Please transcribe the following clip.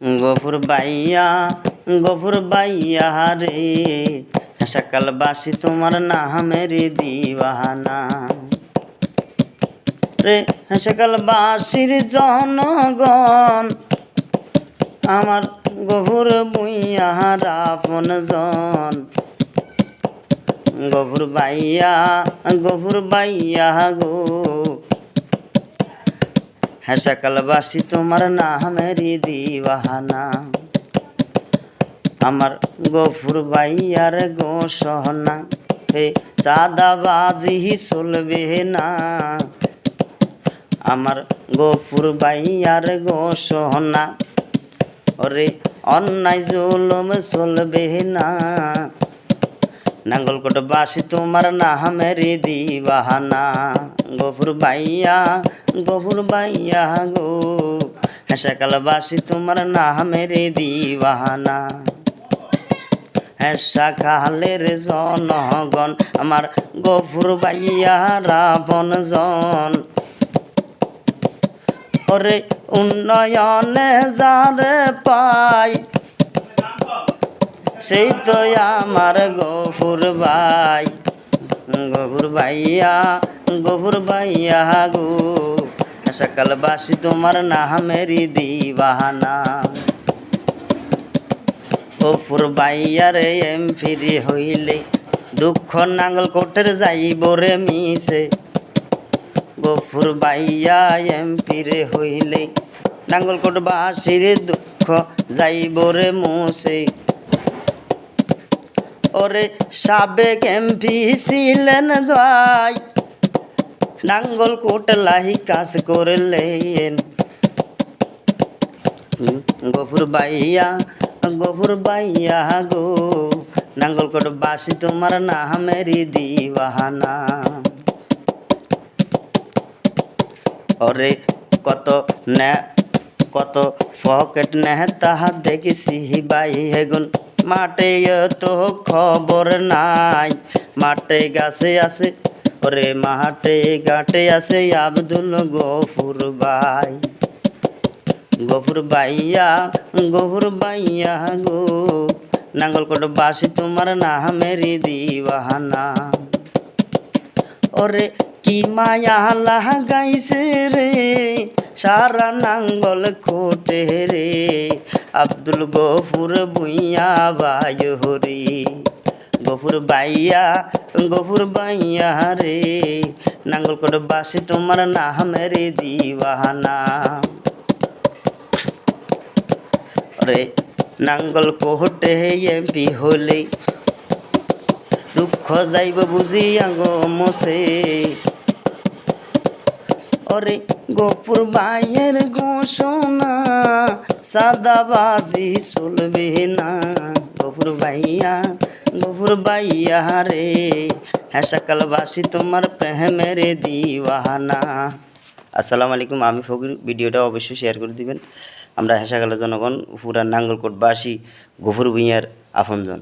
গফুর বাইয়া গফুর বাইয়া রে। সকাল বাসি তোমার নামের দিওয়ানা রে সকাল বাসির জনগণ, আমার গভুর বুইয়া রাপন জন। গভুর বাইয়া গভুর বাইয়া গো। হ্যাঁ সকালবাসী তোমার নামেরই দিওয়ানা আমার গফুর বাইয়ার গো সহনা হে চাঁদাবাজি চলবে না। আমার গফুর বাইয়ার গো সহনা ওরে অন্যায় জুলুম চলবে না। নাঙ্গলকোট বাসি তোমার নামের দিবাহানা। গফুর বাইয়া গফুর বাইয়া গো। হেসাকাল বাসি তোমার নামের দিবাহানা। হেসা খালের জনগণ, আমার গফুর বাইয়া রাবণ জন। ওরে উন্নয়নে যারে পাই সেই তো আমার গফুর ভাই। গফুর ভাইয়া গফুর ভাইয়া গো। সকাল বাসি তোমার নামেরই দিবানা গফুর ভাইয়া রে, এম ফিরি হইলে দুঃখ নাঙ্গল কোটের যাইব রে মিশে। গফুর বাইয়া এম ফিরে হইলে নাঙ্গলকোট বাসির দুঃখ যাইব রে মুসে ওরে সাবেক এমপি ছিলেন ভাই নাঙ্গল কোট লাহি কাজ করলেন। গফুর বাইয়া গফুর বাইয়া গো নাঙ্গলকোট বাসি তোমার নামেরই দিওয়ানা ওরে কত নে, কত পকেট নেহ তাহা দেখেছি বাই হেগুন। মাঠে তো খবর নাই। মাঠে গাছে আছে, ওরে মাঠে ঘাটে আছে আব্দুল গফুর ভাই। গফুর বাইয়া গফুর বাইয়া গো, নাঙ্গলকোট বাসি তোমার নামেরই দিওয়ানা ওরে কি মায়া লাগাইছে রে, সারা নাঙ্গল কোটে রে। আব্দুল গফুর বুইয়া বাই হরি। গফুর বাইয়া গফুর বাইয়া রে। নাঙ্গল কোট বাসি, তোমার নামের দিওয়ানা রে নাঙ্গল কোটে এমপি হলে। দুঃখ যাইব বুঝি আঙ্গো মোসে ওরে গোপুর বাইয়ের ঘোষণা, সাদাবাজি চলবে না। গোপুর বাইয়া গোপুর বাইয়া রে হ্যাঁ সকালবাসী তোমার প্রেমের দিওয়ানা। আসসালামু আলাইকুম, আমি ফকির। ভিডিওটা অবশ্যই শেয়ার করে দিবেন। আমরা হেসাকালের জনগণ, পুরা নাঙ্গলকোটবাসী, গফুর ভুইয়ার আপনজন।